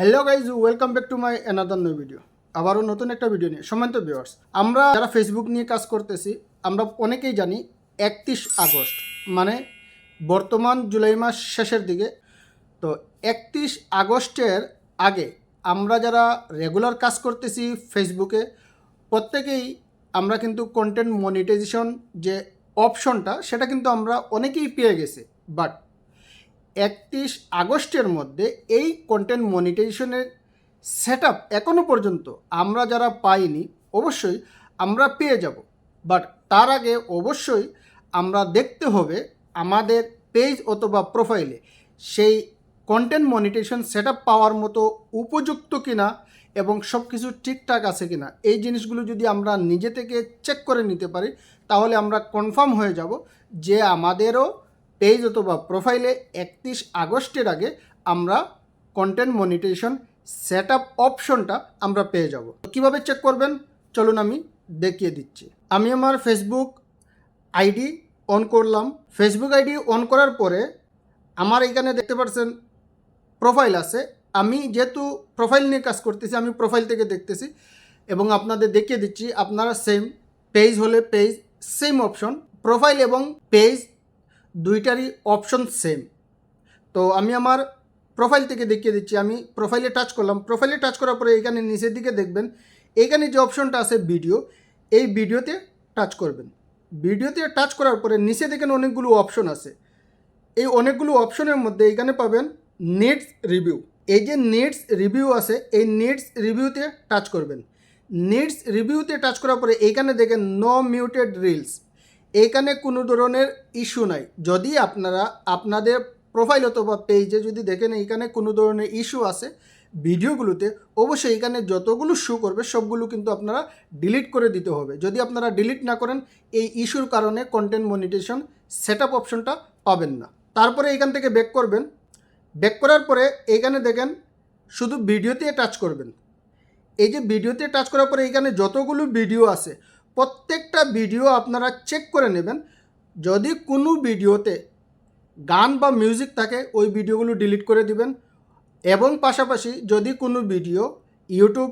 Hello guys welcome back to my another new video আবারও নতুন একটা ভিডিও নিয়ে। সম্মানিত ভিউয়ার্স আমরা যারা ফেসবুক নিয়ে কাজ করতেছি, আমরা অনেকেই জানি একত্রিশ আগস্ট মানে বর্তমান জুলাই মাস শেষের দিকে। তো একত্রিশ আগস্টের আগে আমরা যারা রেগুলার কাজ করতেছি ফেসবুকে প্রত্যেকেই আমরা কিন্তু কন্টেন্ট মনিটাইজেশন যে অপশনটা সেটা কিন্তু আমরা অনেকেই পেয়ে গেছি। বাট একত্রিশ আগস্টের মধ্যে এই কন্টেন্ট মনিটাইজেশনের সেট আপ এখনও পর্যন্ত আমরা যারা পাইনি, অবশ্যই আমরা পেয়ে যাব। বাট তার আগে অবশ্যই আমরা দেখতে হবে আমাদের পেজ অথবা প্রোফাইলে সেই কন্টেন্ট মনিটেশন সেট পাওয়ার মতো উপযুক্ত কিনা এবং সব কিছু ঠিকঠাক আছে কিনা, এই জিনিসগুলো যদি আমরা নিজে থেকে চেক করে নিতে পারি, তাহলে আমরা কনফার্ম হয়ে যাব যে আমাদেরও পেজ অথবা প্রোফাইলে একত্রিশ আগস্টের আগে আমরা কন্টেন্ট মনিটেশন সেট আপ অপশনটা আমরা পেয়ে যাব। কীভাবে চেক করবেন? চলুন আমি দেখিয়ে দিচ্ছি। আমি আমার ফেসবুক আইডি অন করলাম। ফেসবুক আইডি অন করার পরে আমার এখানে দেখতে পাচ্ছেন প্রোফাইল আছে। আমি যেহেতু প্রোফাইল নিয়ে কাজ করতেছি, আমি প্রোফাইল থেকে দেখতেছি এবং আপনাদের দেখিয়ে দিচ্ছি, আপনারা সেম পেজ হলে পেজ সেম অপশন প্রোফাইল এবং পেজ দুইটারই অপশন সেম তো আমি আমার প্রোফাইল থেকে দেখিয়ে দিচ্ছি, আমি প্রোফাইলে টাচ করলাম। প্রোফাইলে টাচ করার পরে এখানে নিচের দিকে দেখবেন, এখানে যে অপশনটা আছে ভিডিও এই ভিডিওতে টাচ করবেন। ভিডিওতে টাচ করার পরে নিচে দেখেন অনেকগুলো অপশন আছে। এই অনেকগুলো অপশনের মধ্যে এখানে পাবেন নেটস রিভিউ এই যে নেটস রিভিউ আছে, এই নেটস রিভিউতে টাচ করবেন। নেটস রিভিউতে টাচ করার পরে এইখানে দেখেন নো মিউটেড রিলস এইখানে কোনো ধরনের ইস্যু নাই। যদি আপনারা আপনাদের প্রোফাইল অথবা পেজে যদি দেখেন এইখানে কোনো ধরনের ইস্যু আছে, ভিডিওগুলোতে অবশ্যই এখানে যতগুলো শো করবে, সবগুলো কিন্তু আপনারা ডিলিট করে দিতে হবে। যদি আপনারা ডিলিট না করেন, এই ইস্যুর কারণে কন্টেন্ট মনিটেশন সেট আপ অপশনটা পাবেন না। তারপরে এখান থেকে ব্যাক করবেন। ব্যাক করার পরে এইখানে দেখেন, শুধু ভিডিওতে টাচ করবেন। এই যে ভিডিওতে টাচ করার পরে এখানে যতগুলো ভিডিও আছে প্রত্যেকটা ভিডিও আপনারা চেক করে নেবেন। যদি কোনো ভিডিওতে গান বা মিউজিক থাকে, ওই ভিডিওগুলো ডিলিট করে দিবেন। এবং পাশাপাশি যদি কোনো ভিডিও ইউটিউব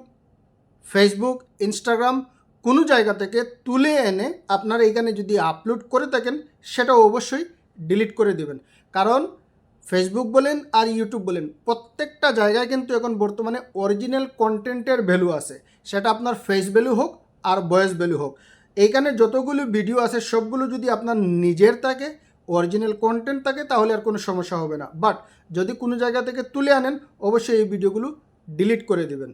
ফেসবুক ইনস্টাগ্রাম কোনো জায়গা থেকে তুলে এনে আপনারা এখানে যদি আপলোড করে থাকেন সেটা অবশ্যই ডিলিট করে দেবেন। কারণ ফেসবুক বলেন আর ইউটিউব বলেন, প্রত্যেকটা জায়গায় কিন্তু এখন বর্তমানে অরিজিনাল কন্টেন্টের ভ্যালু আছে। সেটা আপনার ফেস ভ্যালু হোক আর ভয়েস ভ্যালু হোক। এইখানে যতগুলো ভিডিও আছে, সবগুলো যদি আপনার নিজের থাকে অরিজিনাল কন্টেন্ট থাকে, তাহলে আর কোনো সমস্যা হবে না। বাট যদি কোনো জায়গা থেকে তুলে আনেন, অবশ্যই এই ভিডিওগুলো ডিলিট করে দেবেন।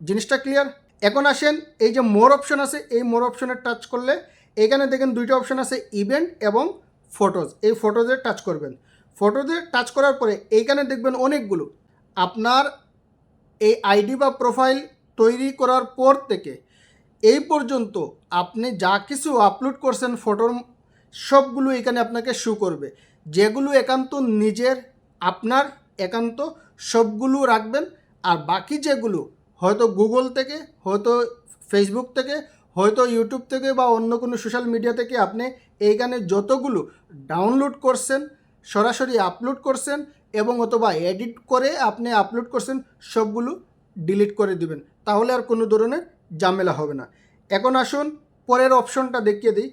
জিনিসটা ক্লিয়ার এখন আসেন, এই যে মোর অপশন আছে, এই মোর অপশনে টাচ করলে এখানে দেখেন দুইটা অপশন আছে ইভেন্ট এবং ফটোজ এই ফটোজে টাচ করবেন। ফটোজে টাচ করার পরে এইখানে দেখবেন অনেকগুলো। আপনার এই আইডি বা প্রোফাইল তৈরি করার পর থেকে এই পর্যন্ত আপনি যা কিছু আপলোড করছেন ফটোর সবগুলো এখানে আপনাকে শো করবে। যেগুলো একান্ত নিজের, আপনার একান্ত সবগুলো রাখবেন। আর বাকি যেগুলো হয়তো গুগল থেকে, হয়তো ফেসবুক থেকে, হয়তো ইউটিউব থেকে বা অন্য কোনো সোশ্যাল মিডিয়া থেকে আপনি এইখানে যতগুলো ডাউনলোড করছেন, সরাসরি আপলোড করছেন এবং অথবা এডিট করে আপনি আপলোড করছেন, সবগুলো ডিলিট করে দিবেন। তাহলে আর কোনো ধরনের ঝামেলা হবে না। এখন আসুন, পরের অপশনটা দেখিয়ে দিই।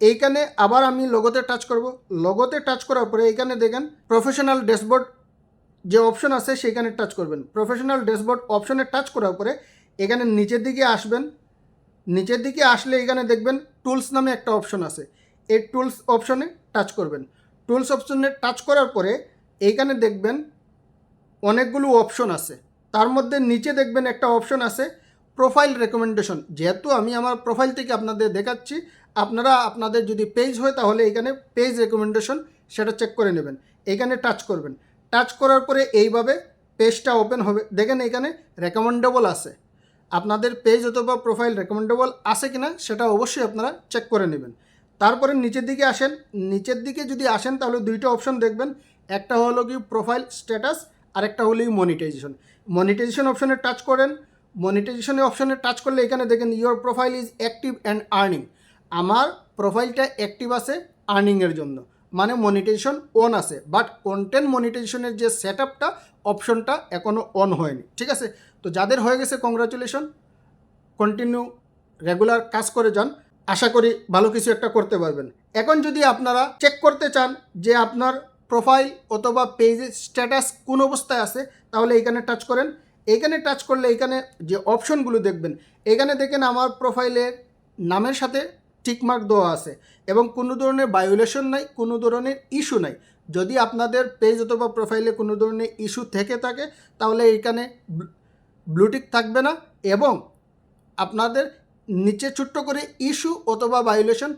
এইখানে আবার আমি লগোতে টাচ করব। লগোতে টাচ করার পরে এইখানে দেখেন প্রফেশনাল ড্যাশবোর্ড যে অপশন আছে সেখানে টাচ করবেন। প্রফেশনাল ড্যাশবোর্ড অপশনে টাচ করার পরে এখানে নিচের দিকে আসবেন। নিচের দিকে আসলে এখানে দেখবেন টুলস নামে একটা অপশন আছে। এই টুলস অপশনে টাচ করবেন। টুলস অপশনে টাচ করার পরে এইখানে দেখবেন, অনেকগুলো অপশন আছে। তার মধ্যে নিচে দেখবেন একটা অপশন আছে প্রোফাইল রেকমেন্ডেশন যেহেতু আমি আমার প্রোফাইল থেকে আপনাদের দেখাচ্ছি, আপনারা, আপনাদের যদি পেজ হয় তাহলে এখানে পেজ রেকমেন্ডেশন সেটা চেক করে নেবেন। এখানে টাচ করবেন। টাচ করার পরে এইভাবে পেজটা ওপেন হবে। দেখেন এখানে রেকমেন্ডেবল আছে। আপনাদের পেজ অথবা প্রোফাইল রেকমেন্ডেবল আছে কিনা সেটা অবশ্যই আপনারা চেক করে নেবেন। তারপরে নিচের দিকে আসেন। নিচের দিকে যদি আসেন তাহলে দুইটা অপশন দেখবেন। একটা হলো কি প্রোফাইল স্ট্যাটাস আর একটা হলো মনিটাইজেশন মনিটাইজেশন অপশনে টাচ করেন। মনিটাইজেশনের অপশনে টাচ করলে এখানে দেখেন your profile is active and earning আমার প্রোফাইলটা অ্যাক্টিভ আছে আর্নিংয়ের জন্য। মানে মনিটাইজেশন অন আছে। বাট কন্টেন্ট মনিটাইজেশনের যে সেট আপটা অপশনটা এখনও অন হয়নি। ঠিক আছে? তো যাদের হয়ে গেছে কংগ্রাচুলেশন কন্টিনিউ রেগুলার কাজ করে যান। আশা করি ভালো কিছু একটা করতে পারবেন। এখন যদি আপনারা চেক করতে চান যে আপনার প্রোফাইল অথবা পেজের স্ট্যাটাস কোন অবস্থায় আছে, তাহলে এখানে টাচ করেন। এইখানে টাচ করলে এখানে যে অপশনগুলো দেখবেন, এখানে দেখেন আমার প্রোফাইলের নামের সাথে টিকমার্ক দেওয়া আছে এবং কোনো ধরনের ভায়োলেশন নাই, কোনো ধরনের ইস্যু নাই। যদি আপনাদের পেজ অথবা প্রোফাইলে কোনো ধরনের ইস্যু থেকে থাকে, তাহলে এইখানে ব্লুটিক থাকবে না এবং আপনাদের নিচে ছোট্ট করে ইস্যু অথবা ভায়োলেশন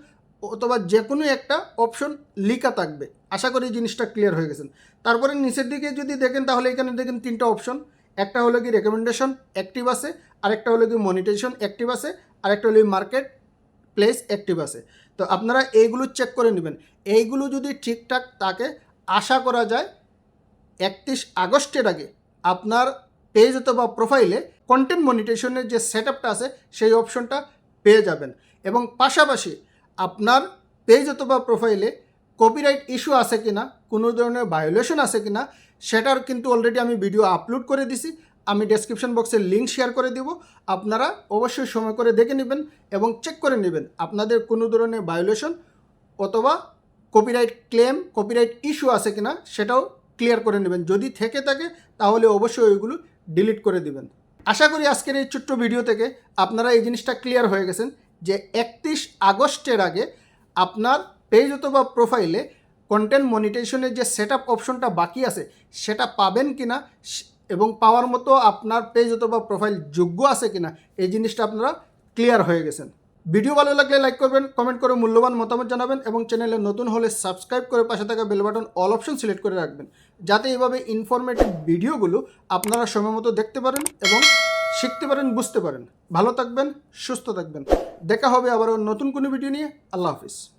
অথবা যে কোনো একটা অপশন লিখা থাকবে। আশা করি জিনিসটা ক্লিয়ার হয়ে গেছেন তারপরে নিচের দিকে যদি দেখেন, তাহলে এখানে দেখেন তিনটা অপশন একটা হলো কি রেকমেন্ডেশন অ্যাক্টিভ আছে, আরেকটা হলো কি মনিটাইজেশন অ্যাক্টিভ আছে, আরেকটা হলো মার্কেট প্লেস অ্যাক্টিভ আছে। তো আপনারা এইগুলো চেক করে নেবেন। এইগুলো যদি ঠিকঠাক থাকে, আশা করা যায় একত্রিশ আগস্টের আগে আপনার পেজ অথবা প্রোফাইলে কন্টেন্ট মনিটেশনের যে সেট আপটা আছে, সেই অপশনটা পেয়ে যাবেন। এবং পাশাপাশি আপনার পেজ অথবা প্রোফাইলে কপিরাইট ইস্যু আছে কি না কোনো ধরনের ভায়োলেশন আছে কি না সেটার কিন্তু অলরেডি আমি ভিডিও আপলোড করে দিছি। আমি ডেসক্রিপশন বক্সে লিঙ্ক শেয়ার করে দিব। আপনারা অবশ্যই সময় করে দেখে নেবেন এবং চেক করে নেবেন আপনাদের কোনো ধরনের ভায়োলেশন অথবা কপিরাইট ক্লেম কপিরাইট ইস্যু আছে কিনা, সেটাও ক্লিয়ার করে নেবেন। যদি থেকে থাকে, তাহলে অবশ্যই ওইগুলো ডিলিট করে দিবেন। আশা করি আজকের এই ছোট্ট ভিডিও থেকে আপনারা এই জিনিসটা ক্লিয়ার হয়ে গেছেন যে একত্রিশ আগস্টের আগে আপনার পেজ অথবা প্রোফাইলে কন্টেন্ট মনিটেশনের যে সেট অপশনটা বাকি আছে, সেটা পাবেন কিনা, স- এবং পাওয়ার মতো আপনার পেজ অথবা প্রোফাইল যোগ্য আছে কিনা, এই জিনিসটা আপনারা ক্লিয়ার হয়ে গেছেন। ভিডিও ভালো লাগলে লাইক করবেন কমেন্ট করে মূল্যবান মতামত জানাবেন, এবং চ্যানেলে নতুন হলে সাবস্ক্রাইব করে পাশে থাকা bell button all option select করে রাখবেন, যাতে এইভাবে ইনফরমেটিভ ভিডিওগুলো আপনারা সময় মতো দেখতে পারেন এবং শিখতে পারেন, বুঝতে পারেন। ভালো থাকবেন, সুস্থ থাকবেন। দেখা হবে আবারও নতুন কোনো ভিডিও নিয়ে। আল্লাহ হাফিজ।